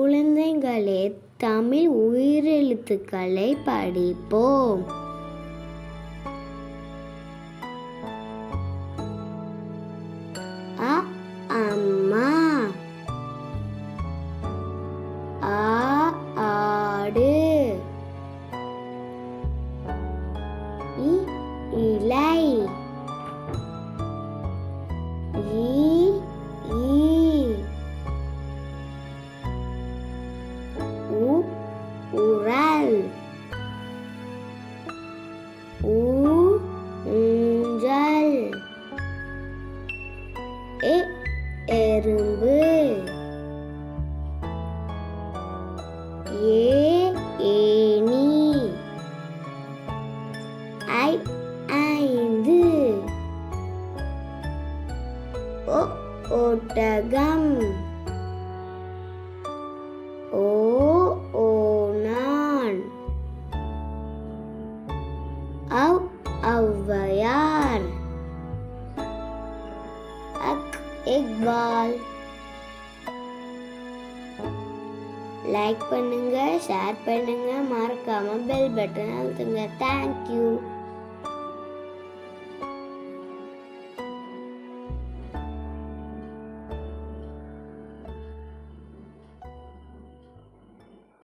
குழந்தைகளே தமிழ் உயிரெழுத்துக்களை படிப்போம். அ அம்மா. ஆ ஆடு. இ இலை. ஈ எ எறும்பு. ஏ ஏனி ஐ ஐந்து. ஒ ஒட்டகம் ஓ ஓனான் அவ் ஔவையார். இக்பால். லைக் பண்ணுங்க ஷேர் பண்ணுங்க மறக்காம பெல் பட்டன் அழுத்துங்க. தேங்க்யூ